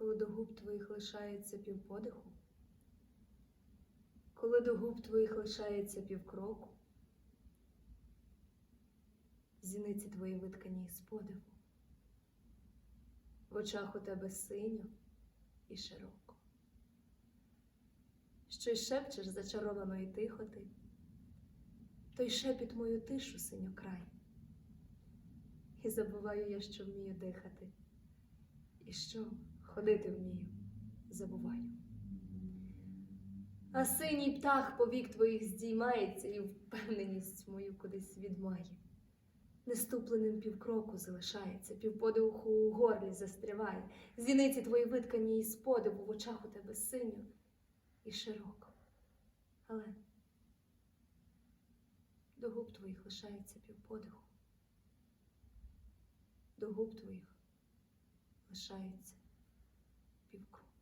коли до губ твоїх лишається півподиху, коли до губ твоїх лишається півкроку, зіниці твої виткані з подиву, в очах у тебе синьо і широко. Щось шепчеш зачаровано і тихо ти, той шепіт мою тишу синьокрай. І забуваю я, що вмію дихати, і що ходити вмію, забуваю. А синій птах повік твоїх здіймається і впевненість мою кудись відмає. Неступленим півкроку залишається, півподиху у горлі застряває, зіниці твої виткані із подиву, в очах у тебе синьо і широко. Але до губ твоїх лишається півподиху, до губ твоїх лишається people cool.